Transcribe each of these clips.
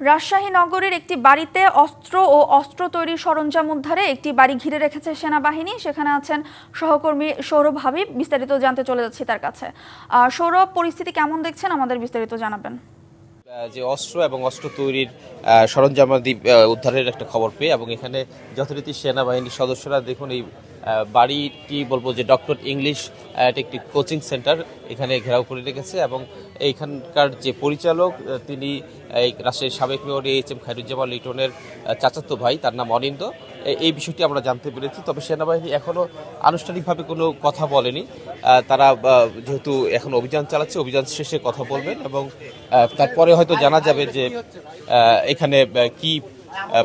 রাজশাহী নগরের একটি বাড়িতে অস্ত্র ও অস্ত্র তৈরির সরঞ্জাম উদ্ধারে একটি বাড়ি ঘিরে রেখেছে সেনাবাহিনী। সেখানে আছেন সহকর্মী সৌরভ হাবিব। বিস্তারিত জানতে চলে যাচ্ছি তার কাছে। সৌরভ, পরিস্থিতি কেমন দেখছেন? আমাদের বিস্তারিত জানাবেন। যে অস্ত্র এবং অস্ত্র তৈরির সরঞ্জামাদি উদ্ধারের একটা খবর পেয়ে এবং এখানে যথারীতি সেনাবাহিনীর সদস্যরা দেখুন এই বাড়িটি বলব যে ডক্টর ইংলিশ এটা একটি কোচিং সেন্টার, এখানে ঘেরাও করে রেখেছে এবং এইখানকার যে পরিচালক তিনি এই রাজশাহীর সাবেক মেয়র এইচ এম খায়রুজ্জামান লিটনের চাচাতো ভাই, তার নাম অনিন্দ। এই বিষয়টি আমরা জানতে পেরেছি। তবে সেনাবাহিনী এখনও আনুষ্ঠানিকভাবে কোনো কথা বলেনি। তারা যেহেতু এখন অভিযান চালাচ্ছে অভিযান শেষে কথা বলবেন এবং তারপরে হয়তো জানা যাবে যে এখানে কি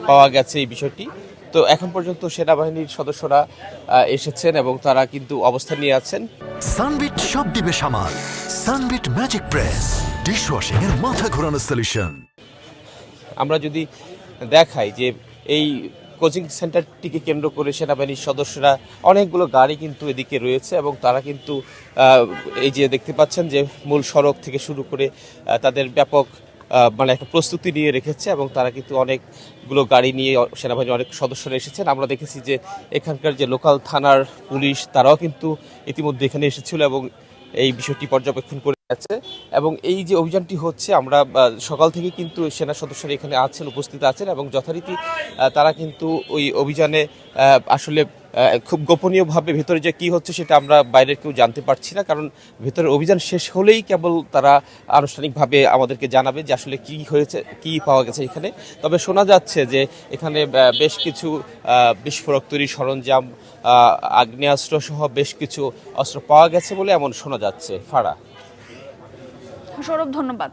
পাওয়া গেছে এই বিষয়টি। তো এখন পর্যন্ত সেনাবাহিনীর সদস্যরা এসেছেন এবং তারা কিন্তু অবস্থান নিয়ে আছেন। সানবিট সব দিবে সামাল। Sunbit magic press. ডিশওয়াশিং এর মাথা ঘোরানো সলিউশন আমরা যদি দেখাই যে এই কোচিং সেন্টারটিকে কেন্দ্র করে সেনাবাহিনীর সদস্যরা অনেকগুলো গাড়ি কিন্তু এদিকে রয়েছে এবং তারা কিন্তু এই যে দেখতে পাচ্ছেন যে মূল সড়ক থেকে শুরু করে তাদের ব্যাপক মানে একটা প্রস্তুতি নিয়ে রেখেছে এবং তারা কিন্তু অনেকগুলো গাড়ি নিয়ে সেনাবাহিনীর অনেক সদস্যরা এসেছেন। আমরা দেখেছি যে এখানকার যে লোকাল থানার পুলিশ, তারাও কিন্তু ইতিমধ্যে এখানে এসেছিল এবং এই বিষয়টি পর্যবেক্ষণ করে আছে এবং এই যে অভিযানটি হচ্ছে, আমরা সকাল থেকে কিন্তু সেনা সদস্যরা এখানে আছেন, উপস্থিত আছেন এবং যথারীতি তারা কিন্তু ওই অভিযানে আসলে খুব গোপনীয়ভাবে ভেতরে যে কি হচ্ছে সেটা আমরা বাইরের কেউ জানতে পারছি না, কারণ ভেতরে অভিযান শেষ হলেই কেবল তারা আনুষ্ঠানিকভাবে আমাদেরকে জানাবে যে আসলে কি হয়েছে, কি পাওয়া গেছে এখানে। তবে শোনা যাচ্ছে যে এখানে বেশ কিছু বিস্ফোরক তৈরি সরঞ্জাম আগ্নেয়াস্ত্র সহ বেশ কিছু অস্ত্র পাওয়া গেছে বলে এমন শোনা যাচ্ছে। ফাড়া সৌরভ, ধন্যবাদ।